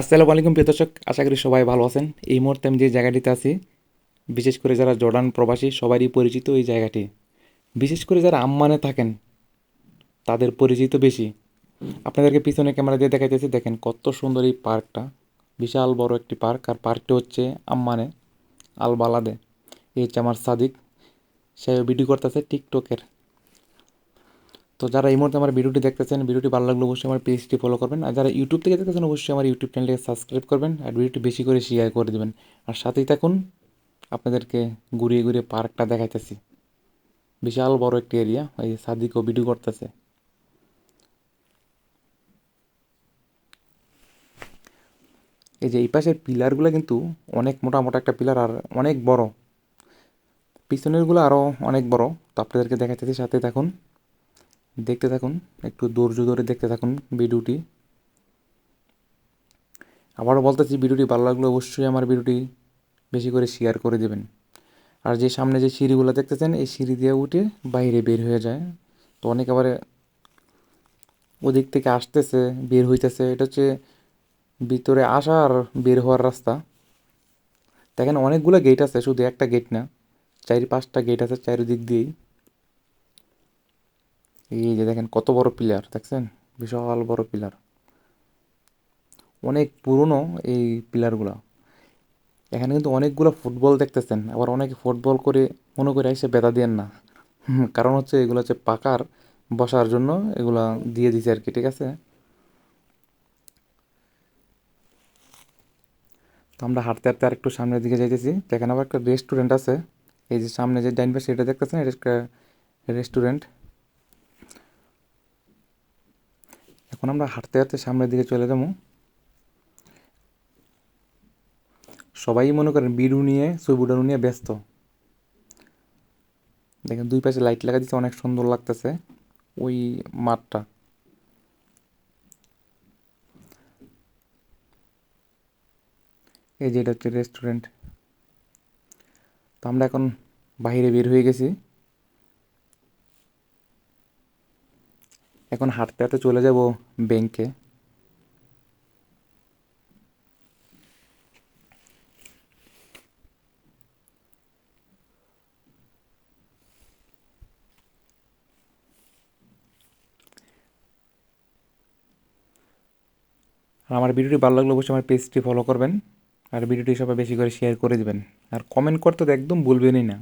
আসসালামু আলাইকুম প্রিয় দর্শক, আশা করি সবাই ভালো আছেন। এই মুহূর্তে আমি যে জায়গাটিতে আছি, বিশেষ করে যারা জর্ডান প্রবাসী, সবারই পরিচিত এই জায়গাটি। বিশেষ করে যারা আম্মানে থাকেন, তাদের পরিচিত বেশি। আপনাদেরকে পিছনে ক্যামেরা দিয়ে দেখাইতেছি, দেখেন কত সুন্দর এই পার্কটা। বিশাল বড় একটি পার্ক, আর পার্কটি হচ্ছে আম্মানে আল বালাদে এই হচ্ছে আমার সাদিক। সে ভিডিও করতেছে টিকটকের তো যারা এই মুহূর্তে আমার ভিডিওটি দেখতেছেন, ভিডিওটি ভালো লাগলে অবশ্যই আমার পেজটি ফলো করবেন। আর যারা ইউটিউব থেকে দেখতেছেন, অবশ্যই আমার ইউটিউব চ্যানেলটিকে সাবস্ক্রাইব করবেন আর ভিডিওটি বেশি করে শেয়ার করে দেবেন। আর সাথেই থাকুন, আপনাদেরকে ঘুরিয়ে ঘুরিয়ে পার্কটা দেখাইতেছি। বিশাল বড় একটি এরিয়া যে সাদিকও ভিডিও করতেছে। এই যে এই পাশের পিলারগুলো কিন্তু অনেক মোটা মোটা একটা পিলার আর অনেক বড়। পিছনেরগুলো আরও অনেক বড়। তো আপনাদেরকে দেখাইতেছি সাথে থাকুন। দেখতে থাকুন, একটু ধৈর্য ধরে দেখতে থাকুন ভিডিওটি। আবারও বলতেছি, ভিডিওটি ভালো লাগলে অবশ্যই আমার ভিডিওটি বেশি করে শেয়ার করে দেবেন। আর যে সামনে যে সিঁড়িগুলো দেখতেছেন, এই সিঁড়ি দিয়ে উঠে বাইরে বের হয়ে যায়। তো অনেক আবার ওদিক থেকে আসতেছে, বের হইতেছে। এটা হচ্ছে ভিতরে আসা আর বের হওয়ার রাস্তা। দেখেন অনেকগুলো গেট আছে, শুধু একটা গেট না, চারি পাঁচটা গেট আছে চারিদিক দিয়েই। এই যে দেখেন কত বড় পিলার দেখছেন? বিশাল বড় পিলার অনেক পুরনো এই পিলারগুলো এখানে কিন্তু অনেকগুলো ফুটবল দেখতেছেন, আবার অনেকে ফুটবল করে মনে করে এসে বেতা দেন না। কারণ হচ্ছে এগুলো হচ্ছে পাকার, বসার জন্য এগুলো দিয়ে দিছে আর কি ঠিক আছে? তো আমরা হাঁটতে হাঁটতে আর একটু সামনের দিকে যাইতেছি। এখানে আবার একটা রেস্টুরেন্ট আছে। এই যে সামনে যে ডাইন পাশে এটা দেখতেছেন? এটা একটা রেস্টুরেন্ট এখন আমরা হাঁটতে হাঁটতে সামনের দিকে চলে যাব। সবাই মনে করেন বিড়ু নিয়ে সুইবুডানু নিয়ে ব্যস্ত। দেখেন দুই পাশে লাইট লাগা দিচ্ছে, অনেক সুন্দর লাগতেছে ওই মাঠটা। এই যে এটা হচ্ছে রেস্টুরেন্ট তো আমরা এখন বাইরে বের হয়ে গেছি। এখন হাঁটতে হাঁটতে চলে যাব ব্যাংকে আর আমার ভিডিওটি ভালো লাগলে অবশ্যই আমার পেজটি ফলো করবেন। আর ভিডিওটি সবাই বেশি করে শেয়ার করে দিবেন। আর কমেন্ট করতে তো একদম ভুলবেনই না।